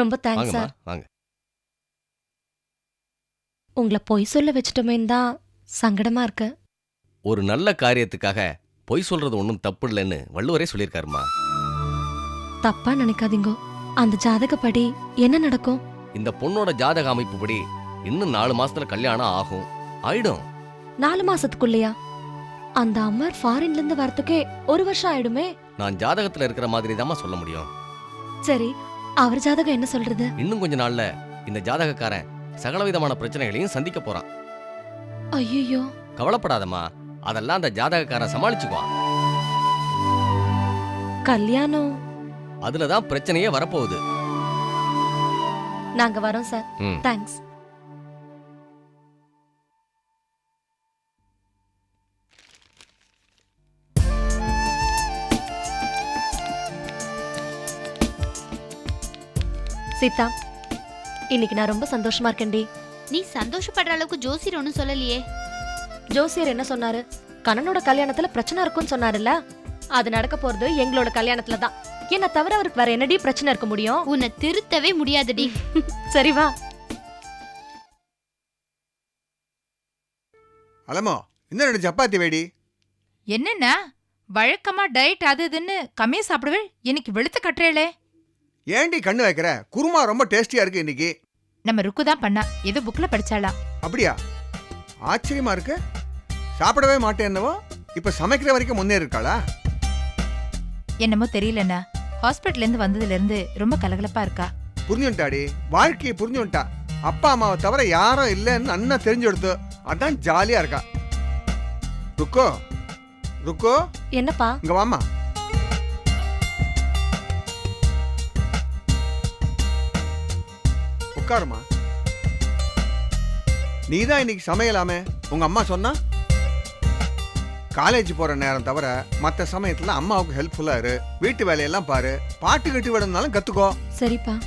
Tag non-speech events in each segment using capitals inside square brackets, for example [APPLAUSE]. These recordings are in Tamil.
ரொம்ப தேங்க்ஸ் வாங்கம்மா சார் வாங்க. உங்களை பொய் சொல்ல வச்சுட்டோமேன்னு தான் சங்கடமா இருக்கு. ஒரு நல்ல காரியத்துக்காக பொய் சொல்றது ஒன்றும் தப்பு இல்லைன்னு வள்ளுவரே சொல்லியிருக்காருமா தப்பா நினைக்காதீங்க. அந்த ஜாதகப்படி என்ன நடக்கும்? இந்த பொண்ணோட ஜாதக அமைப்புப்படி இன்னும் நாலு மாசத்துல கல்யாணம் ஆகும். ஆயிடும். நாலு மாசத்துக்குள்ளயா? அந்த அம்மர் ஃபாரின்ல இருந்து வரதுக்கே ஒரு வருஷம் ஆயிடுமே. நான் ஜாதகத்துல இருக்கிற மாதிரி சொல்ல முடியும். சரி அவர் ஜாதகம் என்ன சொல்றது? இன்னும் கொஞ்ச நாள்ல இந்த ஜாதகக்காரன் சகலவிதமான பிரச்சனைகளையும் சந்திக்க போறான். ஐயோ கவலைப்படாதம்மா. அதெல்லாம் அந்த ஜாதகக்காரன் சமாளிச்சுக்குவான். கல்யாணம். அதுலதான் பிரச்சனையே வரப்போகுது. நாங்க வரோம் சார். தேங்க்ஸ் சீதா இன்னைக்கு நான் ரொம்ப சந்தோஷமா இருக்கேன்டி நீ சந்தோஷப்படுற அளவுக்கு ஜோசியர் ஒன்றும் சொல்லலையே. ஜோசியர் என்ன சொன்னாரு? கண்ணனோட கல்யாணத்துல பிரச்சனை இருக்கும்னு சொன்னாருல்ல? அது நடக்க போறது எங்களோட கல்யாணத்துல தான். என்ன தவிர அவருக்கு வேற என்னடி பிரச்சனை இருக்க முடியும்? உன்னை திருத்தவே முடியாதுடி [LAUGHS] சரி வா. அலமோ இன்னும் ரெண்டு சப்பாத்தி வேடி என்னண்ணா வழக்கமா டயட் அது இதுன்னு கம்மியா சாப்பிடுவேள்? இன்னைக்கு வெளுத்து கட்டுறேளே. ஏன்டி கண்ணு வைக்கிற? குருமா ரொம்ப டேஸ்டியா இருக்கு இன்னைக்கு. நம்ம ருக்கு தான் பண்ணா. ஏதோ புக்ல படிச்சாளாம் அப்படியா? ஆச்சரியமா இருக்கு. சாப்பிடவே மாட்டேன் என்னவோ? இப்ப சமைக்கிற வரைக்கும் முன்னேறி இருக்காளா? என்னமோ தெரியலண்ணா. ஹாஸ்பிட்டல்ல இருந்து வந்ததுல இருந்து ரொம்ப கலகலப்பா இருக்கா. புரிஞ்சுட்டாடி. வாழ்க்கையை புரிஞ்சுட்டா. அப்பா அம்மாவை தவிர யாரும் இல்லைன்னு அண்ணா தெரிஞ்சு எடுத்து அதான் ஜாலியா இருக்கா. ருக்கோ ருக்கோ. என்னப்பா? இங்க வாமா உட்காருமா? நீதான் இன்னைக்கு சமையலாமே? உங்க அம்மா சொன்னா? காலேஜ் போற நேரம் தவிர மத்த சமயத்துல அம்மாவுக்கு ஹெல்ப்ஃபுல்லா இரு. வீட்டு வேலையெல்லாம் பாரு. பாட்டு கட்டி விடணும்னாலும் கத்துக்கோ. சரிப்பா.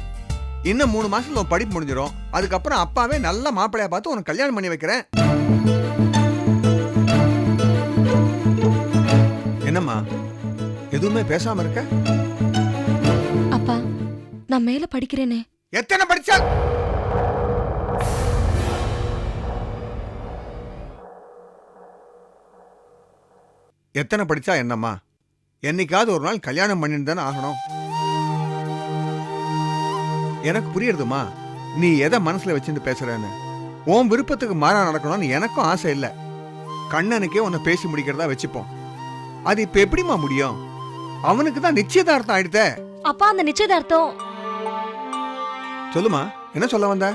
இன்னும் மூணு மாசத்துல உன் படிப்பு முடிஞ்சிடும் அதுக்கப்புறம் அப்பாவே நல்ல மாப்பிளையா பார்த்து உனக்கு கல்யாணம் பண்ணி வைக்கிறேன். என்னம்மா? எதுவுமே பேசாம இருக்க? அப்பா நான் மேல படிக்கிறேனே. எத்தனை படிச்சா எத்தனை படிச்சா என்னம்மா? என்னைக்காவது ஒரு நாள் கல்யாணம் பண்ணிட்டு தானே ஆகணும். எனக்கு புரியுறதுமா? நீ எதை மனசுல வச்சுட்டு பேசுறேன்னு? உன் விருப்பத்துக்கு மாறா நடக்கணும்னு எனக்கும் ஆசை இல்லை. கண்ணனுக்கே உன்னை பேசி முடிக்கிறதா வச்சுப்போம். அது இப்ப எப்படிம்மா முடியும்? அவனுக்கு தான் நிச்சயதார்த்தம் ஆயிடுதே. அப்பா அந்த நிச்சயதார்த்தம் சொல்லுமா என்ன சொல்ல வந்த?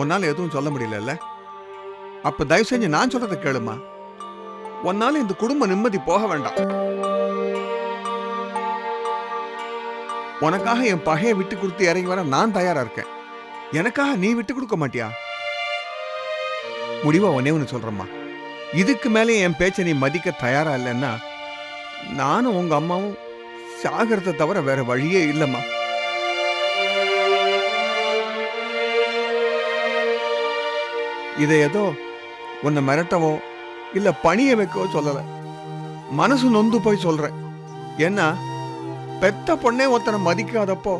உன்னால எதுவும் சொல்ல முடியலல்ல? அப்ப தயவு செஞ்சு நான் சொல்றத கேளுமா? உன்னால இந்த குடும்ப நிம்மதி போக வேண்டாம். உனக்காக என் பகையை விட்டு கொடுத்து இறங்கி வர நான் தயாரா இருக்கேன். எனக்காக நீ விட்டு கொடுக்க மாட்டியா? முடிவா உன்னே ஒன்று சொல்றேம்மா. இதுக்கு மேலே என் பேச்சை நீ மதிக்க தயாரா இல்லைன்னா நானும் உங்க அம்மாவும் சாகிறத தவிர வேற வழியே இல்லம்மா. இதை ஏதோ உன்னை மிரட்டவோ இல்ல பணிய வைக்கவோ சொல்லல. மனசு நொந்து போய் சொல்றேன். ஏன்னா பெத்த பொண்ணே ஒருத்தனை மதிக்காதப்போ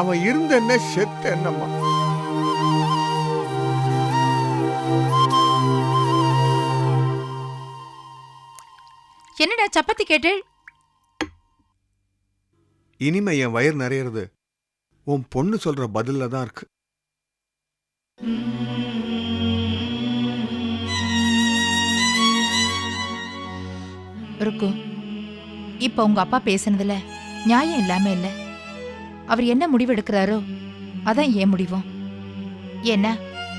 அவன் இருந்த என்ன செத்த என்னம்மா. என்னடா சப்பாத்தி கேட்டு இனிமே என் வயிறு நிறையறது. உன் பொண்ணு சொல்ற பதில்ல தான் இருக்கு. ருக்கு இப்ப உங்க அப்பா பேசுனதுல நியாயம் இல்லாம இல்ல. அவர் என்ன முடிவு எடுக்கிறாரோ அதான் ஏன் முடிவும் ஏன்னா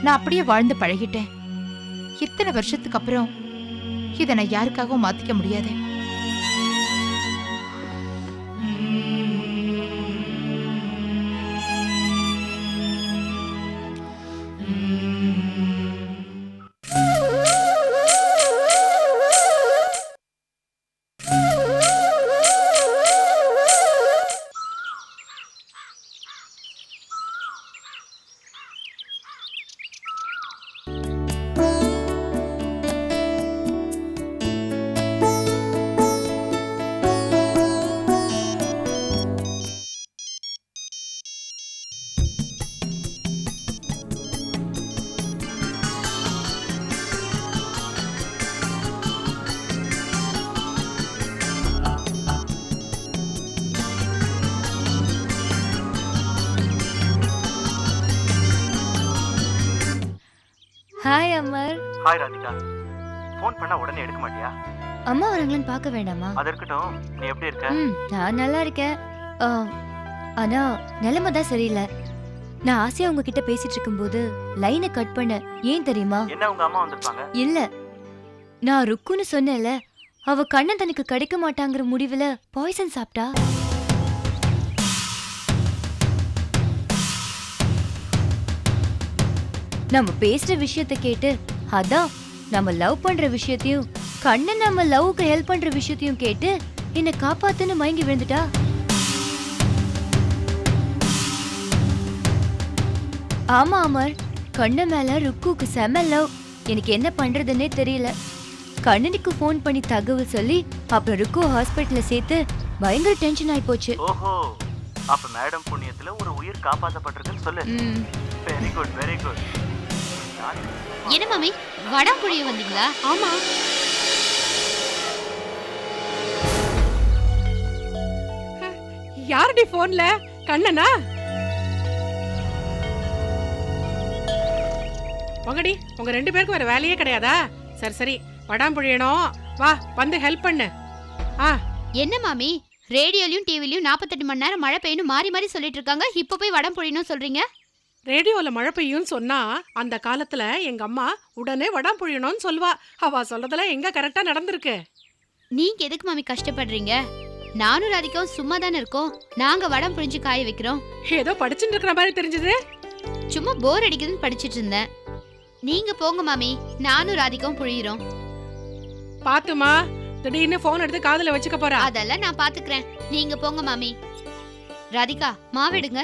நான் அப்படியே வாழ்ந்து பழகிட்டேன். இத்தனை வருஷத்துக்கு அப்புறம் இதை நான் யாருக்காகவும் மாத்திக்க முடியாது. அமர் ஹாய் ராதிகா ஃபோன் பண்ணா உடனே எடுக்க மாட்டியா? அம்மா வரங்களான்னு பார்க்க வேண்டாமா? அது இருக்கட்டும். நீ எப்படி இருக்க? ம் நான் நல்லா இருக்கேன். ஆ, ஆனா நிலைமை தான் சரியில்லை. நான் ஆசையா உங்ககிட்ட பேசிட்டு இருக்கும்போது லைனை கட் பண்ண ஏன் தெரியுமா? என்ன உங்க அம்மா வந்திருப்பாங்க? இல்ல. நான் ருக்குன்னு சொன்னேன்ல அவ கண்ணன் தனக்கு கிடைக்க மாட்டாங்கிற முடிவுல பாய்சன் சாப்பிட்டா? நம்ம பேசுற விஷயத்த கேட்டு அதான் நம்ம லவ் பண்ற விஷயத்தையும் கண்ணன் நம்ம லவ்க்கு ஹெல்ப் பண்ற விஷயத்தையும் கேட்டு என்னை காப்பாத்துன்னு மயங்கி விழுந்துட்டா? ஆமா அமர். கண்ணன் மேல ருக்குக்கு செம லவ் எனக்கு என்ன பண்றதுன்னே தெரியல. கண்ணனுக்கு ஃபோன் பண்ணி தகவல் சொல்லி அப்புறம் ருக்கு ஹாஸ்பிட்டல்ல சேர்த்து பயங்கர டென்ஷன் ஆயி போச்சு. ஓஹோ. அப்ப மேடம் புண்ணியத்துல ஒரு உயிர் காப்பாத்தப்பட்டிருக்குன்னு சொல்லு. வெரி குட் வெரி குட் என்ன மாமி வடம் புழிய வந்தீங்களா? ஆமா. யாரடி போன்ல? கண்ணனா? உங்கடி உங்க ரெண்டு பேருக்கும் வேற வேலையே கிடையாதா? சரி சரி வடாம் புழியணும். வா வந்து ஹெல்ப் பண்ணு. ஆ. என்ன மாமி ரேடியோலயும் டிவிலயும் நாற்பத்தெட்டு மணி நேரம் மழை பெய்யணும் மாறி மாறி சொல்லிட்டு இருக்காங்க. இப்ப போய் வடம் புழியணும் சொல்றீங்க? ரேடியோல மழை பெய்யும்னு சொன்னா அந்த காலத்துல எங்க அம்மா உடனே வடாம் புழியணும்னு சொல்வா அவ சொல்றதுல எங்க கரெக்டா நடந்திருக்கு? நீங்க எதுக்கு மாமி கஷ்டப்படுறீங்க? நானும் ராதிகாவும் சும்மா தானே இருக்கோம். நாங்க வடம் புழிஞ்சு காய வைக்கிறோம். ஏதோ படிச்சுட்டு இருக்கிற மாதிரி தெரிஞ்சது. சும்மா போர் அடிக்குதுன்னு படிச்சிட்டு இருந்தேன். நீங்க போங்க மாமி. நானும் ராதிகாவும் புழியிறோம். பாத்துமா திடீர்னு போன் எடுத்து காதுல வச்சுக்க போறா. அதெல்லாம் நான் பாத்துக்கிறேன். நீங்க போங்க மாமி. ராதிகா மாவெடுங்க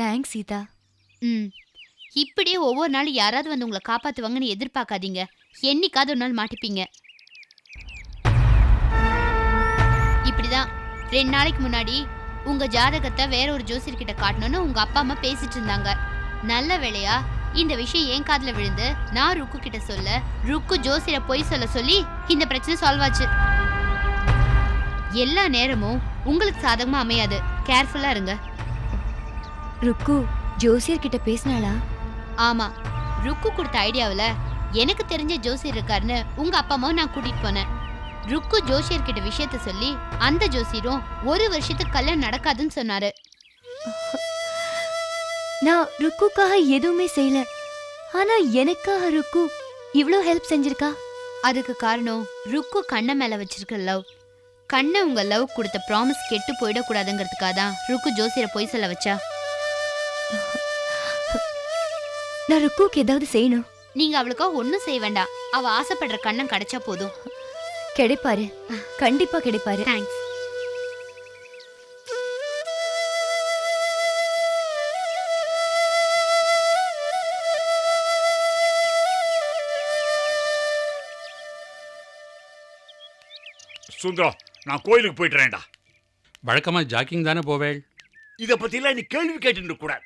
தேங்க்ஸ் சீதா. ம். இப்படியே ஒவ்வொரு நாளும் யாராவது வந்து உங்களை காப்பாற்றுவாங்கன்னு எதிர்பார்க்காதீங்க. என்னைக்காவது ஒரு நாள் மாட்டிப்பீங்க. இப்படிதான் ரெண்டு நாளைக்கு முன்னாடி உங்க ஜாதகத்தை வேற ஒரு ஜோசியர்கிட்ட காட்டணும்னு உங்க அப்பா அம்மா பேசிட்டு இருந்தாங்க. நல்ல வேளையா இந்த விஷயம் என் காதுல விழுந்து நான் ருக்கு கிட்ட சொல்ல ருக்கு ஜோசியரை பொய் சொல்ல சொல்லி இந்த பிரச்சனை சால்வ் ஆச்சு. எல்லா நேரமும் உங்களுக்கு சாதகமா அமையாது. கேர்ஃபுல்லா இருங்க. ருக்கு ஜோசியர் கிட்ட பேசினாளா? ஆமா ருக்கு கொடுத்த ஐடியாவில் எனக்கு தெரிஞ்ச ஜோசியர் இருக்காருன்னு உங்க அப்பா அம்மாவும் நான் கூட்டிட்டு போனேன். ருக்கு ஜோசியர் கிட்ட விஷயத்த சொல்லி அந்த ஜோசியரும் ஒரு வருஷத்துக்கு கல்யாணம் நடக்காதுன்னு சொன்னாரு. நான் ருக்குக்காக எதுவுமே செய்யல. ஆனா எனக்காக ருக்கு இவ்ளோ ஹெல்ப் செஞ்சிருக்கா? அதுக்கு காரணம் ருக்கு கண்ணை மேல வச்சிருக்க லவ் கண்ணை உங்க லவ் கொடுத்த ப்ராமிஸ் கெட்டு போயிடக்கூடாதுங்கிறதுக்காக தான் ருக்கு ஜோசியரை பொய் சொல்ல வச்சா. நான் ருக்குக்கு ஏதாவது செய்யணும். நீங்க அவளுக்கா ஒன்றும் செய்ய வேண்டாம். அவ ஆசைப்படுற கண்ணம் கிடைச்சா போதும். கிடைப்பாரு. கண்டிப்பா கிடைப்பாரு. தேங்க்ஸ் சுந்தரம் நான் கோயிலுக்கு போயிட்டுறேன்டா வழக்கமா ஜாக்கிங் தானே போவேள்? இதை பற்றிலாம் நீ கேள்வி கேட்டுட்டு கூடாது.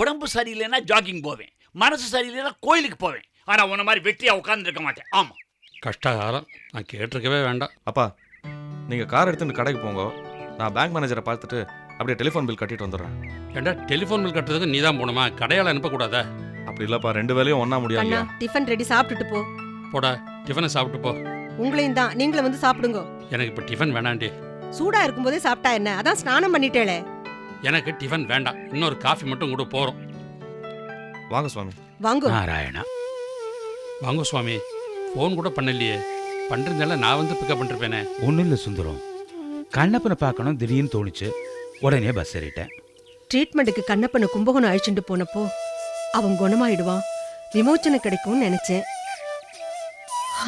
உடம்பு சரியில்லைன்னா ஜாகிங் போவேன். மனசு சரியில்லைன்னா கோயிலுக்கு போவேன். ஆனால் உன்ன மாதிரி வெட்டியாக உட்காந்துருக்க மாட்டேன். ஆமாம் கஷ்டகாலம். நான் கேட்டிருக்கவே வேண்டாம். அப்பா நீங்கள் கார் எடுத்துட்டு கடைக்கு போங்க. நான் பேங்க் மேனேஜரை பார்த்துட்டு அப்படியே டெலிஃபோன் பில் கட்டிட்டு வந்துடுறேன். ஏண்டா டெலிஃபோன் பில் கட்டுறதுக்கு நீ தான் போகணுமா? கடையால் அனுப்பக்கூடாதா? அப்படி இல்லைப்பா ரெண்டு வேலையும் ஒன்றா முடியாது டிஃபன் ரெடி சாப்பிட்டுட்டு போ. போடா டிஃபனை சாப்பிட்டு போ. உங்களையும் தான் நீங்களும் வந்து சாப்பிடுங்க. எனக்கு இப்போ டிஃபன் வேணாண்டி. சூடா இருக்கும்போதே சாப்பிட்டா என்ன? அதான் ஸ்நானம் பண்ணிட்டேளே. எனக்கு டிஃபன் வேண்டாம். இன்னொரு காஃபி மட்டும் கூட போகிறோம் வாங்க சுவாமி. வாங்க. நாராயணா. வாங்க சுவாமி. ஃபோன் கூட பண்ணலையே. பண்ணிருந்தால நான் வந்து பிக்கப் பண்ணிருப்பேனே. ஒன்றும் இல்லை சுந்தரம். கண்ணப்பனை பார்க்கணும் திடீர்னு தோணுச்சு. உடனே பஸ் ஏறிட்டேன். ட்ரீட்மெண்ட்டுக்கு கண்ணப்பனை கும்பகோணம் அழிச்சுட்டு போனப்போ அவன் குணமாயிடுவான். விமோச்சனம் கிடைக்கும்னு நினைச்சேன்.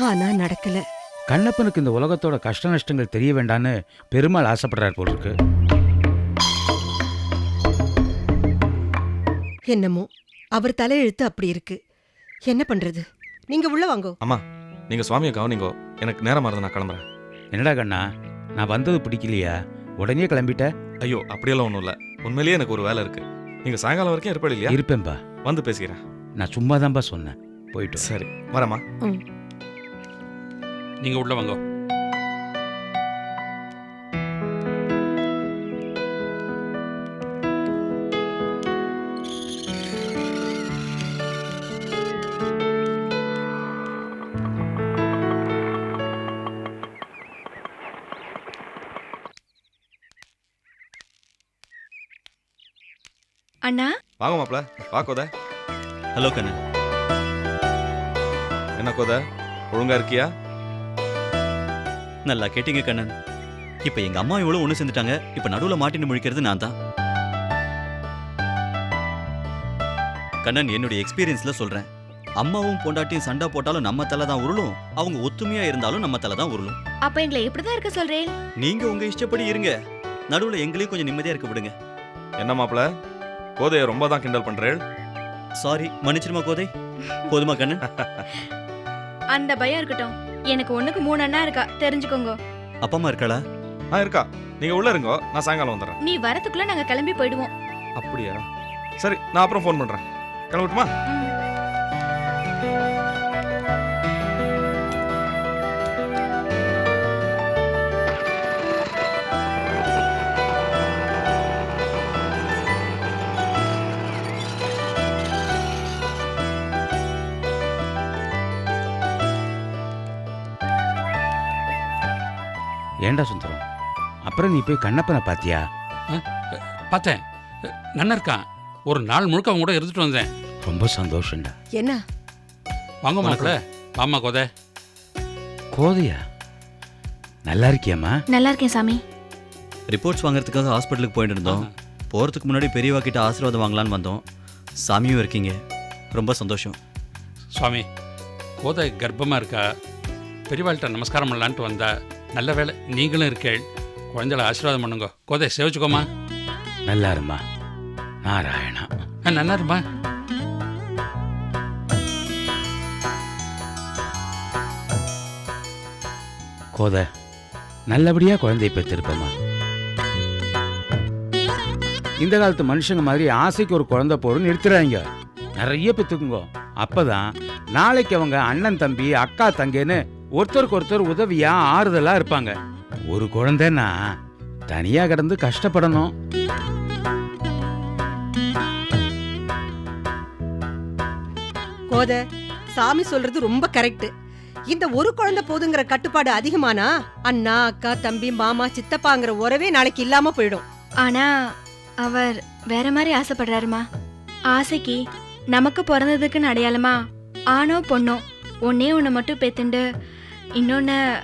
ஆனா நடக்கல. கண்ணப்பனுக்கு இந்த உலகத்தோட கஷ்ட நஷ்டங்கள் தெரிய வேண்டான்னு பெருமாள் ஆசைப்படுறார் போல இருக்கு. என்னமோ? அவர் தலையெழுத்து அப்படி இருக்கு. என்ன பண்றது? நீங்க உள்ள வாங்கோ. அம்மா நீங்கள் சுவாமியை கவனிங்கோ. எனக்கு நேரமாக இருந்தால் நான் கிளம்புறேன். என்னடா கண்ணா நான் வந்தது பிடிக்கலையா? உடனே கிளம்பிட்ட? ஐயோ அப்படியெல்லாம் ஒன்றும் இல்லை. உண்மையிலேயே எனக்கு ஒரு வேலை இருக்கு. நீங்கள் சாயங்காலம் வரைக்கும் இருப்பேன் இல்லையா? இருப்பேன்பா. வந்து பேசிக்கிறேன். நான் சும்மா தான்ப்பா சொன்னேன். போயிட்டு. சரி வரேம்மா. நீங்கள் உள்ள வாங்க. வாங்க மாப்ள வா கோத. ஹலோ கண்ணன் என்ன கோத ஒழுங்கா இருக்கியா? நல்லா கேட்டீங்க கண்ணன். இப்போ எங்க அம்மா இவ்வளவு ஒன்று சேர்ந்துட்டாங்க இப்போ நடுவில் மாட்டின்னு முழிக்கிறது நான் தான். கண்ணன் என்னுடைய எக்ஸ்பீரியன்ஸ்ல சொல்றேன். அம்மாவும் பொண்டாட்டியும் சண்டை போட்டாலும் நம்ம தலை தான் உருளும் அவங்க ஒத்துமையா இருந்தாலும் நம்ம தலை தான் உருளும். அப்ப எங்களை எப்படிதான் இருக்க சொல்றேன் நீங்க உங்க இஷ்டப்படி இருங்க. நடுவில் எங்களையும் கொஞ்சம் நிம்மதியா இருக்க விடுங்க. என்ன மாப்ள கோதைய ரொம்ப தான் கிண்டல் பண்றேள். சாரி மன்னிச்சிருமா கோதை? போதுமா கண்ணன் [LAUGHS] அந்த பயம் இருக்கட்டும். எனக்கு ஒண்ணுக்கு மூணு அண்ணா இருக்கா தெரிஞ்சுக்கோங்க. அப்பா அம்மா இருக்காளா? ஆ இருக்கா. நீங்க உள்ள இருங்கோ நான் சாயங்காலம் வந்துடுறேன். நீ வரதுக்குள்ள நாங்க கிளம்பி போயிடுவோம். அப்படியா? சரி நான் அப்புறம் ஃபோன் பண்றேன். கிளம்பட்டுமா? ஏன்டா சுந்தரம்? அப்புறம் நீ போய் கண்ணப்பனை பாத்தியா? பார்த்தேன். நன்னா இருக்கான். ஒரு நாள் முழுக்க அவங்க கூட இருந்துட்டு வந்தேன். ரொம்ப சந்தோஷம்டா. என்ன? வாங்க மாப்பிள்ள வாமா கோதை. கோதையா? நல்லா இருக்கியாம்மா? நல்லா இருக்கேன் சாமி. ரிப்போர்ட்ஸ் வாங்குறதுக்காக ஹாஸ்பிட்டலுக்கு போயிட்டு இருந்தோம். போகிறதுக்கு முன்னாடி பெரியவா கிட்ட ஆசீர்வாதம் வாங்கலான்னு வந்தோம். சாமியும் இருக்கீங்க. ரொம்ப சந்தோஷம். சுவாமி கோதை கர்ப்பமாக இருக்கா? பெரியவாள்கிட்ட நமஸ்காரம் பண்ணலான்ட்டு வந்தா. நல்ல வேலை. நீங்களும் இருக்கேள் குழந்தைகளை ஆசீர்வாதம் பண்ணுங்க. கோதை சேவிச்சுக்கோமா? நல்லா இருமா நாராயணா. நல்லா இருமா கோதை நல்லபடியா குழந்தைய பெற்றிருப்பம்மா. இந்த காலத்து மனுஷங்க மாதிரி ஆசைக்கு ஒரு குழந்தை போறோம் நிறுத்துறாங்க. நிறைய பெற்றுக்குங்க. அப்பதான் நாளைக்கு அவங்க அண்ணன் தம்பி அக்கா தங்கன்னு ஒருத்தருக்கு ஒருத்தர் உதவியா ஆறுதலா இருப்பாங்க. ஒரு குழந்தைன்னா தனியா கிடந்து கஷ்டப்படணும். கோத சாமி சொல்றது ரொம்ப கரெக்ட் இந்த ஒரு குழந்தை போதுங்கிற கட்டுப்பாடு அதிகமானா அண்ணா அக்கா தம்பி மாமா சித்தப்பாங்கிற உறவே நாளைக்கு இல்லாம போயிடும். ஆனா அவர் வேற மாதிரி ஆசைப்படுறாருமா? ஆசைக்கு நமக்கு பிறந்ததுக்குன்னு அடையாளமா? ஆணோ பொண்ணோ ஒன்னே ஒன்று மட்டும் பெத்துண்டு இன்னொன்று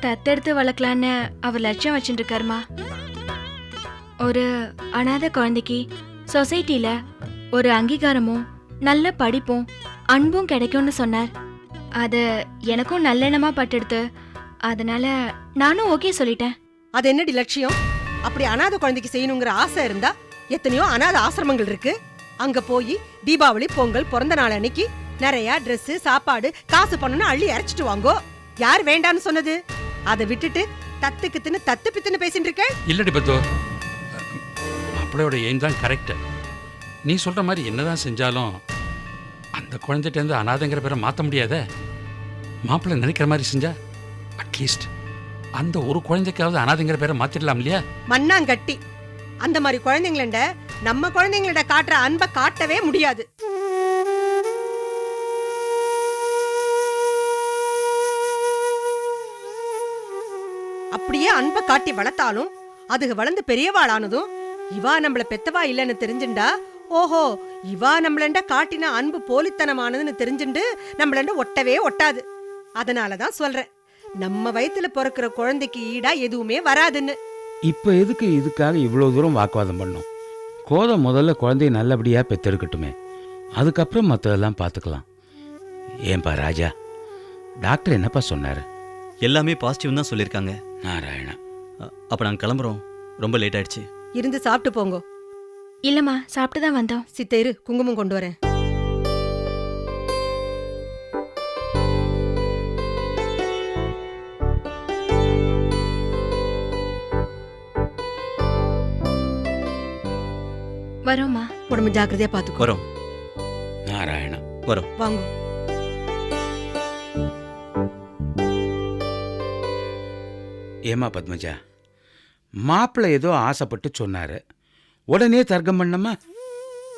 தத்தெடுத்து வளர்க்கலான்னு அவர் லட்சியம் வச்சுட்டு இருக்காருமா ஒரு அனாதை குழந்தைக்கு சொசைட்டியில் ஒரு அங்கீகாரமும் நல்ல படிப்பும் அன்பும் கிடைக்கும்னு சொன்னார். அது எனக்கும் நல்லெண்ணமா பட்டெடுத்து அதனால நானும் ஓகே சொல்லிட்டேன். அது என்னடி லட்சியம்? அப்படி அனாதை குழந்தைக்கு செய்யணுங்கிற ஆசை இருந்தா எத்தனையோ அனாதை ஆசிரமங்கள் இருக்கு. அங்க போய் தீபாவளி பொங்கல் பிறந்த நாள் அன்னைக்கு நிறைய ட்ரெஸ்ஸு சாப்பாடு காசு பண்ணணும் அள்ளி இறைச்சிட்டு வாங்கோ. யார் வேண்டான்னு சொன்னது? அதை விட்டுட்டு தத்துக்கு தின்னு தத்து பித்துன்னு பேசிட்டு இருக்க? இல்லடி பத்து. மாப்பிள்ளையோட எய்ம் தான் கரெக்டு நீ சொல்கிற மாதிரி என்னதான் செஞ்சாலும் அந்த குழந்தைகிட்டேருந்து அனாதைங்கிற பேரை மாற்ற முடியாதே? மாப்பிள்ளை நினைக்கிற மாதிரி செஞ்சா அட்லீஸ்ட் அந்த ஒரு குழந்தைக்காவது அனாதைங்கிற பேரை மாற்றிடலாம் இல்லையா? மண்ணாங்கட்டி. அந்த மாதிரி குழந்தைங்களண்ட நம்ம குழந்தைங்கள காட்டுற அன்பை காட்டவே முடியாது. அப்படியே அன்பை காட்டி வளர்த்தாலும் அதுக வளர்ந்து பெரியவாளானதும் இவா நம்மள பெத்தவா இல்லைன்னு தெரிஞ்சுண்டா? ஓஹோ இவா நம்மளண்ட காட்டின அன்பு போலித்தனமானதுன்னு தெரிஞ்சுண்டு நம்மளண்ட ஒட்டவே ஒட்டாது. அதனாலதான் சொல்றேன் நம்ம வயித்துல பிறக்கிற குழந்தைக்கு ஈடா எதுவுமே வராதுன்னு. இப்போ எதுக்கு இதுக்காக இவ்வளோ தூரம் வாக்குவாதம் பண்ணோம்? கோதை முதல்ல குழந்தைய நல்லபடியா பெத்தெடுக்கட்டுமே. அதுக்கப்புறம் மற்றதெல்லாம் பார்த்துக்கலாம். ஏன்பா ராஜா டாக்டர் என்னப்பா சொன்னாரு? எல்லாமே பாசிட்டிவ் தான் சொல்லியிருக்காங்க. நாராயணா. அப்போ நாங்கள் கிளம்புறோம். ரொம்ப லேட் ஆயிடுச்சு. இருந்து சாப்பிட்டு போங்க. இல்லம்மா சாப்பிட்டு தான் வந்தோம். சித்தயிரு குங்குமம் கொண்டு வரேன். வரோம்மா. உடம்பு ஜாக்கிரதையா பாத்துக்கோ. வரோம். நாராயணா. வரோம். வாங்க. ஏமா பத்மஜா? மாப்பிள்ளை ஏதோ ஆசைப்பட்டு சொன்னாரு. உடனே தர்க்கம் பண்ணமா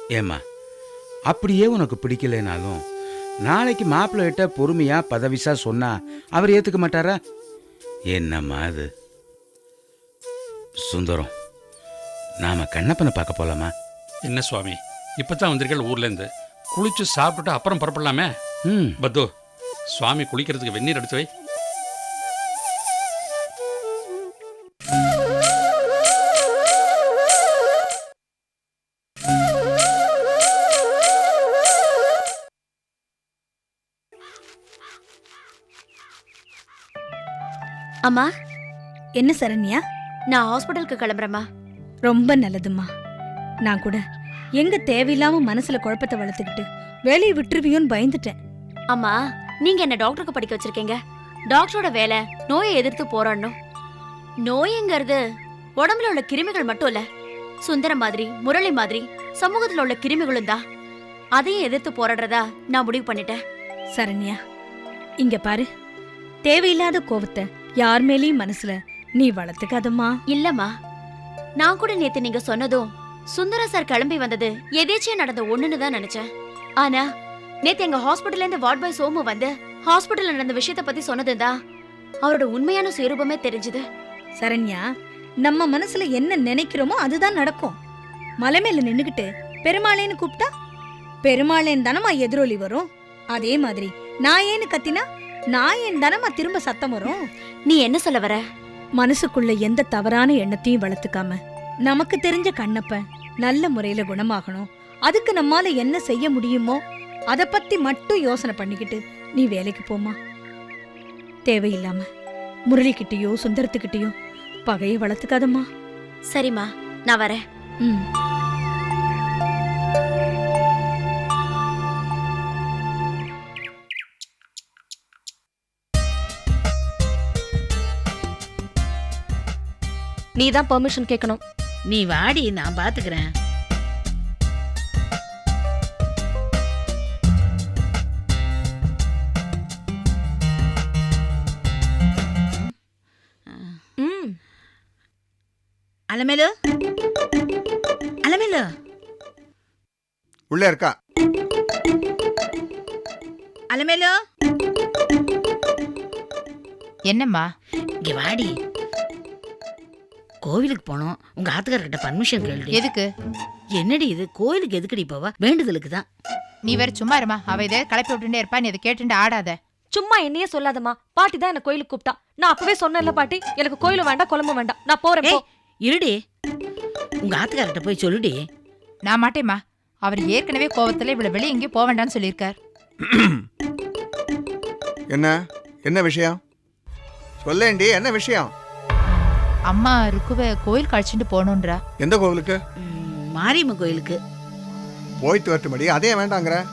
ஏமா அப்படியே உனக்கு பிடிக்கலைனாலும் நாளைக்கு மாப்பிள்ளை கிட்ட பொறுமையா பதவிசா சொன்னா அவர் ஏத்துக்க மாட்டாரா? என்னம்மா அது? சுந்தரம் நாம கண்ணப்பனை பார்க்க போலாமா? என்ன சுவாமி இப்பதான் வந்திருக்கீங்க ஊர்ல இருந்து குளிச்சு சாப்பிட்டுட்டு அப்புறம் புறப்படலாமே? ம். பத்து சுவாமி குளிக்கிறதுக்கு வெந்நீர் எடுத்து வை. அம்மா என்ன சரண்யா? நான் ஹாஸ்பிட்டலுக்கு கிளம்புறேம்மா. ரொம்ப நல்லதும்மா. நான் கூட எங்க தேவையில்லாம மனசுல குழப்பத்தை வளர்த்துக்கிட்டு வேலையை விட்டுருவியோன்னு பயந்துட்டேன். அம்மா நீங்க என்ன டாக்டருக்கு படிக்க வச்சிருக்கீங்க? டாக்டரோட வேலை நோயை எதிர்த்து போராடணும். நோய்ங்கிறது உடம்புல உள்ள கிருமிகள் மட்டும் இல்ல சுந்தரம் மாதிரி முரளி மாதிரி சமூகத்துல உள்ள கிருமிகளும் தான். அதையும் எதிர்த்து போராடுறதா நான் முடிவு பண்ணிட்டேன். சரண்யா இங்க பாரு. தேவையில்லாத கோவத்தை யார் மேலயும் மனசுல நீ வளர்த்துக்காதம்மா. இல்லம்மா. நான் கூட நேத்து நீங்க சொன்னதும் சுந்தர சார் கிளம்பி வந்தது எதேச்சியா நடந்த ஒண்ணுன்னு தான் நினைச்சேன். ஆனா நேத்து எங்க ஹாஸ்பிடல்ல இருந்து வார்ட் பாய் சோமு வந்து ஹாஸ்பிடல்ல நடந்த விஷயத்த பத்தி சொன்னதுதான் அவரோட உண்மையான சுரூபமே தெரிஞ்சது. சரண்யா நம்ம மனசுல என்ன நினைக்கிறோமோ அதுதான் நடக்கும். மலை மேல நின்னுகிட்டு பெருமாளேன்னு கூப்பிட்டா பெருமாளேன்னு தானம்மா எதிரொலி வரும். அதே மாதிரி நான் ஏன்னு கத்தினா நான் ஏன் தானம்மா திரும்ப சத்தம் வரும்? நீ என்ன சொல்ல வர? மனசுக்குள்ள எந்த தவறான எண்ணத்தையும் வளர்த்துக்காம நமக்கு தெரிஞ்ச கண்ணப்ப நல்ல முறையில குணமாகணும். அதுக்கு நம்மால என்ன செய்ய முடியுமோ அத பத்தி மட்டும் யோசனை பண்ணிக்கிட்டு நீ வேலைக்கு போமா தேவையில்லாம முரளிக்கிட்டயோ சுந்தரத்துக்கிட்டயோ பகையை வளர்த்துக்காதம்மா. சரிம்மா நான் வரேன். ம். நீ தான் பெர்மிஷன் கேட்கணும் நீ வாடி நான் பாத்துக்கிறேன். அலமேலு? அலமேலு? உள்ள இருக்கா? அலமேலு? என்னம்மா? இங்க வாடி. கோவிலுக்கு போனோம். உங்க ஆத்துக்காரர்கிட்ட பர்மிஷன் கேள்வி எதுக்கு? என்னடி இது? கோயிலுக்கு எதுக்குடி போவா? வேண்டுதலுக்கு தான். நீ வேற சும்மா இருமா. அவ இதே கலப்பி விட்டுட்டே இருப்பா. நீ இதை கேட்டுட்டு ஆடாத. சும்மா என்னையே சொல்லாதம்மா. பாட்டி தான் என்ன கோயிலுக்கு கூப்பிட்டா. நான் அப்பவே சொன்னேன்ல பாட்டி. எனக்கு கோயிலும் வேண்டாம் குழம்பும் வேண்டாம். நான் போறேன். ஏய் இருடி. உங்க ஆத்துக்காரர்கிட்ட போய் சொல்லுடி. நான் மாட்டேம்மா. அவர் ஏற்கனவே கோவத்துல இவ்வளவு வெளியே எங்கேயும் போக வேண்டாம்னு சொல்லியிருக்கார். என்ன? என்ன விஷயம்? சொல்லேண்டி என்ன விஷயம்? அம்மா ருக்குவ கோயில் கழிச்சுட்டு போகணுன்றா எந்த கோவிலுக்கு? மாரியம்மன் கோயிலுக்கு. போயிட்டு வரட்டும்படி அதே வேண்டாங்கிற.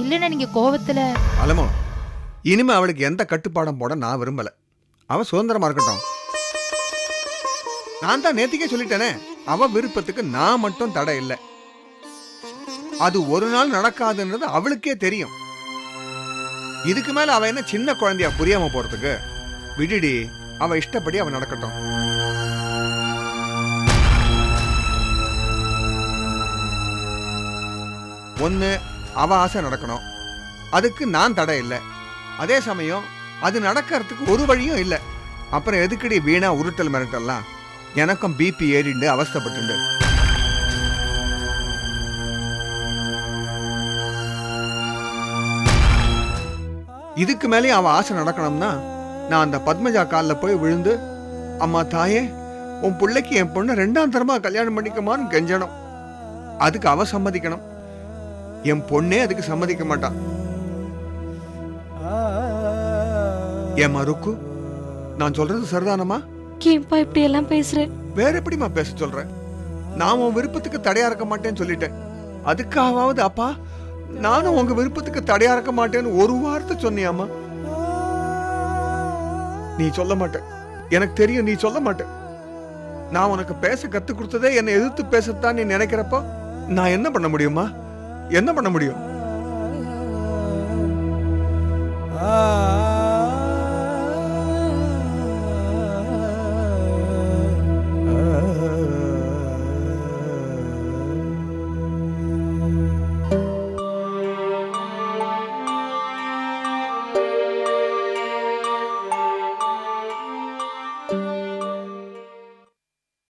இல்லைன்னா நீங்க கோவத்துல. அலமோ இனிமே அவளுக்கு எந்த கட்டுப்பாடும் போட நான் விரும்பல. அவ சுதந்திரமா இருக்கட்டும். நான் தான் நேத்திக்கே சொல்லிட்டேனே அவ விருப்பத்துக்கு நான் மட்டும் தடை இல்லை. அது ஒரு நாள் நடக்காதுன்றது அவளுக்கே தெரியும். இதுக்கு மேல அவ என்ன சின்ன குழந்தையா புரியாம போறதுக்கு? விடுடி அவ இஷ்டப்படி அவ நடக்கட்டும். ஒன்று அவ ஆசை நடக்கணும். அதுக்கு நான் தடை இல்லை. அதே சமயம் அது நடக்கிறதுக்கு ஒரு வழியும் இல்லை. அப்புறம் எதுக்கடி வீணா உருட்டல் மிரட்டல்லாம்? எனக்கும் பிபி ஏறிண்டு அவஸ்தைப்பட்டுண்டு. இதுக்கு மேலே அவன் ஆசை நடக்கணும்னா நான் அந்த பத்மஜா காலில் போய் விழுந்து அம்மா தாயே உன் பிள்ளைக்கு என் பொண்ணை ரெண்டாம் தரமாக கல்யாணம் பண்ணிக்கமான்னு கெஞ்சணும். அதுக்கு அவ சம்மதிக்கணும். என் பொண்ணே அதுக்கு சம்மதிக்க மாட்டான் ஏம்மா ருக்கு? நான் சொல்றது சரிதானம்மா? ஏன்பா இப்படி எல்லாம் பேசுற. வேற எப்படிம்மா பேச சொல்றேன் நான் உன் விருப்பத்துக்கு தடையா இருக்க மாட்டேன்னு சொல்லிட்டேன். அதுக்காவது அப்பா நானும் உங்க விருப்பத்துக்கு தடையா இருக்க மாட்டேன்னு ஒரு வார்த்தை சொன்னியாம்மா? நீ சொல்ல மாட்ட. எனக்கு தெரியும் நீ சொல்ல மாட்ட. நான் உனக்கு பேச கத்து கொடுத்ததே என்னை எதிர்த்து பேசத்தான் நீ நினைக்கிறப்போ நான் என்ன பண்ண முடியுமா என்ன பண்ண முடியும்? ஆ.